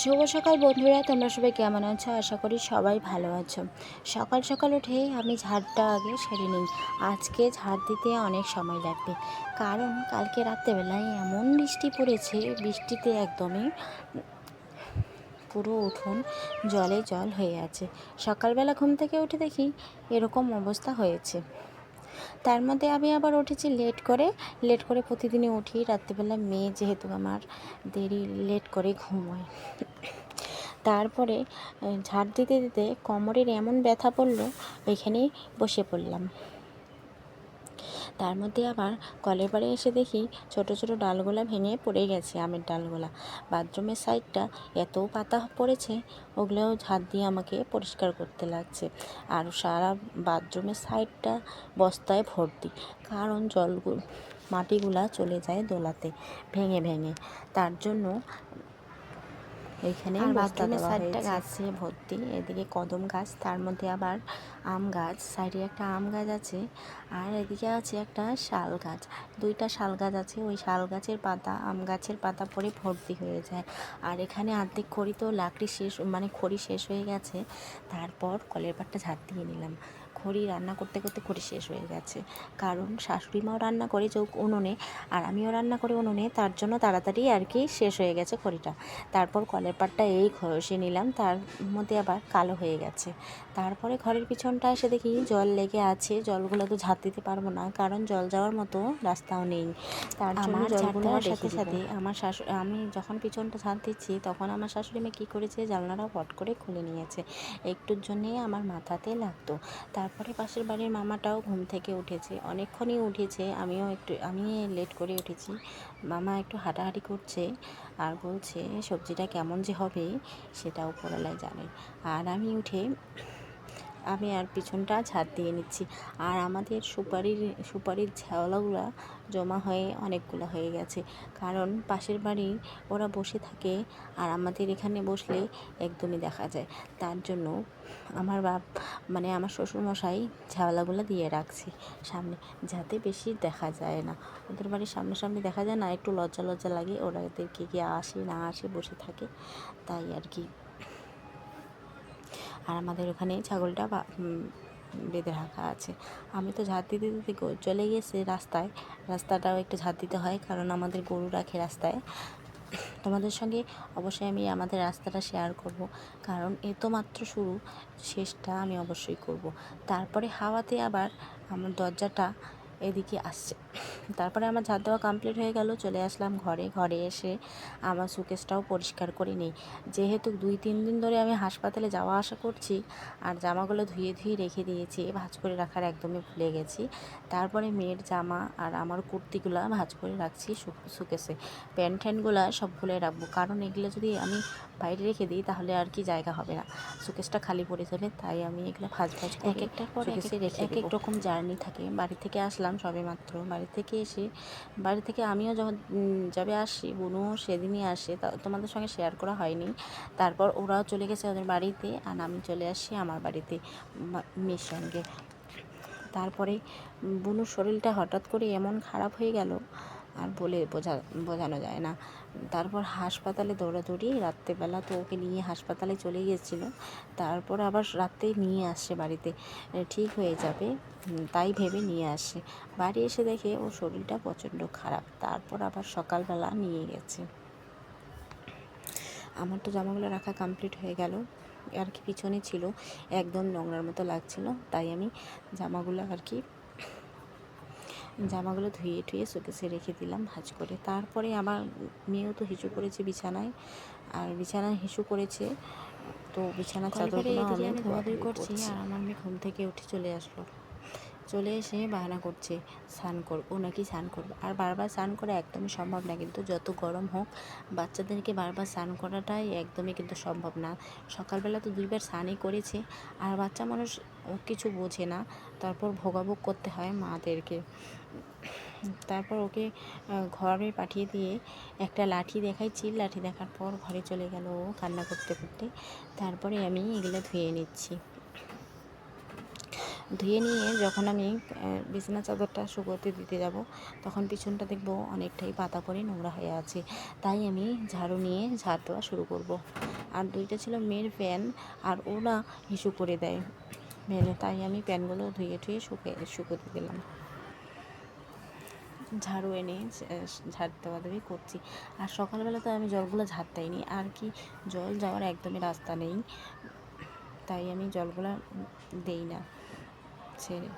শুভ সকাল বন্ধুরা, তোমরা সবাই কেমন আছো? আশা করি সবাই ভালো আছো। সকাল সকাল উঠেই আমি ঝাড়টা আগে সেরে নিই। আজকে ঝাড় দিতে অনেক সময় লাগবে। কারণ কালকে রাত্রেবেলায় এমন বৃষ্টি পড়েছে, বৃষ্টিতে একদমই পুরো উঠোন জলে জল হয়ে আছে। সকালবেলা ঘুম থেকে উঠে দেখি এরকম অবস্থা হয়েছে। তার মধ্যে আমি আবার উঠেছি লেট করে। লেট করে প্রতিদিনই উঠি। রাত্রিবেলা মেয়ে যেহেতু আমার দেরি লেট করে ঘুমোয়। তারপরে ঝাড় দিতে দিতে কোমরের এমন ব্যথা পড়ল, ওইখানেই বসে পড়লাম। তার মধ্যে আবার কলের পাড়ে এসে দেখি ছোট ছোট ডালগুলা ভেঙে পড়ে গেছে আমের ডালগুলা। বাথরুমের সাইডটা এত পাতা পড়েছে, ওগুলোও ঝাড় দিয়ে আমাকে পরিষ্কার করতে লাগছে। আর সারা বাথরুমের সাইডটা বস্তায় ভর্তি, কারণ জলগুলো মাটিগুলা চলে যায় দোলাতে, ভেঙে ভেঙে। তার জন্য এইখানে বাথরুমের সাইডটা গাছে ভর্তি এদিকে কদম গাছ তার মধ্যে আবার আম গাছ সাইডে একটা আম গাছ আছে আর এদিকে আছে একটা শাল গাছ। দুইটা শাল গাছ আছে ওই শাল গাছের পাতা আম গাছের পাতা পরে ভর্তি হয়ে যায়। আর এখানে অর্ধেক খড়ি তো লাকড়ি শেষ মানে খড়ি শেষ হয়ে গেছে তারপর কলের পাটটা ঝাড় দিয়ে নিলাম। খড়ি রান্না করতে করতে খড়ি শেষ হয়ে গেছে। কারণ শাশুড়ি মাও রান্না করে চৌক উনুনে আর আমিও রান্না করি উনুনে তার জন্য তাড়াতাড়ি আর কি শেষ হয়ে গেছে খড়িটা। তারপর কলের পাটটা এই ঘষে নিলাম তার মধ্যে আবার কালো হয়ে গেছে। তারপরে ঘরের পিছনটা এসে দেখি জল লেগে আছে জলগুলো তো ঝাঁট দিতে পারব না কারণ জল যাওয়ার মতো রাস্তাও নেই। তার জন্য আমার জলগুলো সাথে সাথে আমার শাশু আমি যখন পিছনটা ঝাঁট দিচ্ছি তখন আমার শাশুড়ি মেয়ে কী করেছে জানলাটা পট করে খুলে নিয়েছে। একটুর জন্যেই আমার মাথাতে লাগতো। তারপরে পাশের বাড়ির মামাটাও ঘুম থেকে উঠেছে। অনেকক্ষণই উঠেছে, আমিও একটু আমি লেট করে উঠেছি। মামা একটু হাঁটাহাঁটি করছে আর বলছে, সবজিটা কেমন যে হবে সেটা উপরওয়ালায় জানে। আর আমি উঠে আমি আর পিছনটা ঝাড় দিয়ে নিচ্ছি। আর আমাদের সুপারির সুপারির ঝাওলাগুলো জমা হয়ে অনেকগুলো হয়ে গেছে। কারণ পাশের বাড়ি ওরা বসে থাকে আর আমাদের এখানে বসলে একদমই দেখা যায়। তার জন্য আমার বাপ মানে আমার শ্বশুরমশাই ঝাওলাগুলো দিয়ে রাখছে সামনে, যাতে বেশি দেখা যায় না। ওদের বাড়ির সামনাসামনি দেখা যায় না, একটু লজ্জা লজ্জা লাগে। ওরা এদেরকে কি আসে না আসে বসে থাকে, তাই আর কি। আর আমাদের ওখানে ছাগলটা বেঁধে রাখা আছে। আমি তো ঝাঁট দিতে দিতে চলে গেছে রাস্তায়। রাস্তাটাও একটু ঝাঁট দিতে হয়, কারণ আমাদের গরু রাখে রাস্তায়। তোমাদের সঙ্গে অবশ্যই আমি আমাদের রাস্তাটা শেয়ার করব। কারণ এ তো মাত্র শুরু, শেষটা আমি অবশ্যই করব। তারপরে হাওয়াতে আবার আমার দরজাটা এদিকে আসছে। তারপরে আমার ঝাড় দেওয়া কমপ্লিট হয়ে গেল চলে আসলাম ঘরে। ঘরে এসে আমার সুকেসটাও পরিষ্কার করে নিই। যেহেতু দুই তিন দিন ধরে আমি হাসপাতালে যাওয়া আসা করছি আর জামাগুলো ধুয়ে ধুয়ে রেখে দিয়েছি ভাঁজ করে রাখার একদমই ভুলে গেছি। তারপরে মেয়ের জামা আর আমার কুর্তিগুলো ভাঁজ করে রাখছি সুকেসে প্যান্ট ট্যান্টগুলো সব খুলে রাখব। কারণ এগুলো যদি আমি বাইরে রেখে দিই তাহলে আর কি জায়গা হবে না। সুকেসটা খালি পড়ে যাবে তাই আমি এগুলো ভাজ ভাঁজ এক একটার পর এক- রেখে এক এক রকম জার্নি থাকে। বাড়ি থেকে আসলাম সবে মাত্র। বাড়ি থেকে এসে, বাড়ি থেকে আমিও যখন যাবে যবে আসি, বোনও সেদিনই আসে, তা তোমাদের সঙ্গে শেয়ার করা হয়নি। তারপর ওরাও চলে গেছে ওদের বাড়িতে আর আমি চলে আসি আমার বাড়িতে মেয়ের সঙ্গে। তারপরে বুনুর শরীরটা হঠাৎ করে এমন খারাপ হয়ে গেল আর বলে বোঝা, বোঝানো যায় না। তারপর হাসপাতালে দৌড়াদৌড়ি, রাত্রেবেলা তো ওকে নিয়ে হাসপাতালে চলে গিয়েছিল। তারপর আবার রাত্রে নিয়ে আসছে বাড়িতে। ঠিক হয়ে যাবে। তাই ভেবে নিয়ে আসে। বাড়ি এসে দেখে ওর শরীরটা প্রচণ্ড খারাপ। তারপর আবার সকালবেলা নিয়ে গেছে। আমার তো জামাগুলো রাখা কমপ্লিট হয়ে গেল। আর কি পিছনে ছিল, একদম নোংরার মতো লাগছিল। তাই আমি জামাগুলো আর কি জামাগুলো ধুয়ে টুয়ে শোকেসে রেখে দিলাম ভাজ করে। তারপরে আমার মেয়েও তো হিঁচু করেছে বিছানায় আর বিছানায় হিঁচু করেছে। তো বিছানা চাদর চাদরগুলো আমি ধোয়াধুয়ি করছি। আর আমার মেয়ে ঘুম থেকে উঠে চলে আসলো। চলে এসে বাহানা করছে, স্নান করব নাকি স্নান করব। আর বারবার স্নান করা একদমই সম্ভব না, কিন্তু যত গরম হোক, বাচ্চাদেরকে বারবার স্নান করাটাই একদমই কিন্তু সম্ভব না। সকালবেলা তো দুইবার স্নানই করেছে, আর বাচ্চা মানুষ কিছু বোঝে না। তারপর ভোগাভোগ করতে হয় মাদেরকে। তারপর ওকে ঘরে পাঠিয়ে দিয়ে একটা লাঠি দেখাইছি। লাঠি দেখার পর ঘরে চলে গেল ও কান্না করতে করতে। তারপরে আমি এগুলো ধুয়ে নিচ্ছি। ধুয়ে নিয়ে যখন আমি বিছানা চাদরটা শুকোতে দিতে যাব, তখন পিছনটা দেখব অনেকটাই পাতা করে নোংরা হয়ে আছে। তাই আমি ঝাড়ু নিয়ে ঝাড় দেওয়া শুরু করব। আর দুইটা ছিল মেয়ের প্যান আর ওরা হিসু করে দেয়। মেলে তাই আমি প্যানগুলো ধুয়ে টুয়ে শুকে, শুকোতে দিলাম। ঝাড়ু এনে ঝাড় দেওয়া দেওয়ি করছি। আর সকালবেলা তো আমি জলগুলো ঝাড় দেয়নি আর কি, জল যাওয়ার একদমই রাস্তা নেই। তাই আমি জলগুলো দেই না। ছেড়ে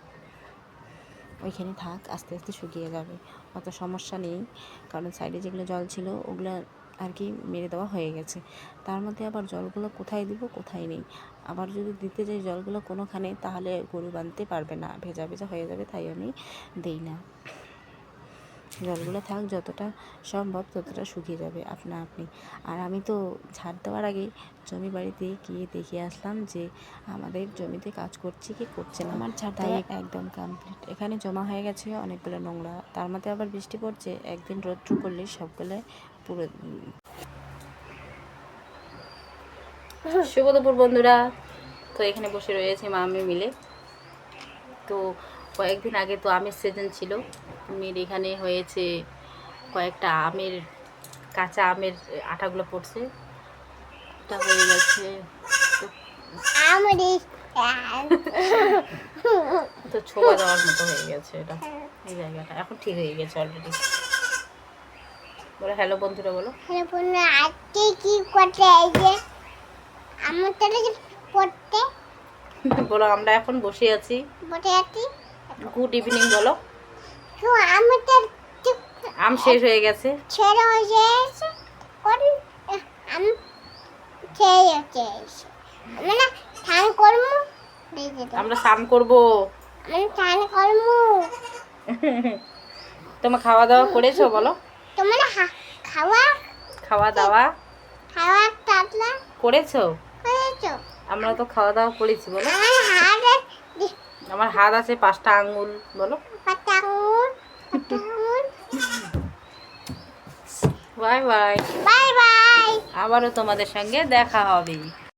ওইখানে থাক, আস্তে আস্তে শুকিয়ে যাবে। অত সমস্যা নেই, কারণ সাইডে যেগুলো জল ছিল, ওগুলো আর কি মেরে দেওয়া হয়ে গেছে। তার মধ্যে আবার জলগুলো কোথায় দিব, কোথায় নেই? আবার যদি দিতে যাই জলগুলো কোনোখানে, তাহলে গরু বাঁধতে পারবে না। ভেজা ভেজা হয়ে যাবে, তাই আমি দেই না। জলগুলো থাক যতটা সম্ভব ততটা শুকিয়ে যাবে আপনা আপনি। আর আমি তো ঝাড় দেওয়ার আগে জমি বাড়িতে গিয়ে দেখে আসলাম যে আমাদের জমিতে কাজ করছে কি করছে না। আমার ঝাড় দেওয়া একদম কমপ্লিট এখানে জমা হয়ে গেছে অনেকগুলো নোংরা। তার মধ্যে আবার বৃষ্টি পড়ছে একদিন রৌদ্র করলে সবগুলো পুরো শুভ দুপুর বন্ধুরা। তো এখানে বসে রয়েছে মা আমি মিলে। তো কয়েকদিন আগে তো আমের সিজন ছিল। মেয়ের এখানে হয়েছে কয়েকটা আমের কাঁচা আমের আটাগুলো পড়ছে। এটা হয়ে গেছে। তো- ছোবা দেওয়ার মতো হয়ে গেছে এটা। এই জায়গাটা এখন ঠিক হয়ে গেছে অলরেডি বলো হ্যালো বন্ধুরা বলো। আজকে কি করতে যে আমার তাহলে পড়তে বলো আমরা এখন বসে আছি। বসে আছি। গুড ইভিনিং বলো। তো আমি শেষ হয়ে গেছে। ছেড়ে গেছে। করি আমি খেয়ে যাচ্ছে আমি না স্নান করব দিয়ে আমরা স্নান করব। আমি স্নান করব। তোমার খাওয়া দাওয়া করেছ বলো? তোমার খাওয়া? খাওয়া দাওয়া? খাওয়া করেছ? আমরা তো খাওয়া দাওয়া করেছি বলো। আমার হাত আছে পাঁচটা আঙ্গুল বলো। Bye bye. Bye bye. আবারও তোমাদের সঙ্গে দেখা হবে।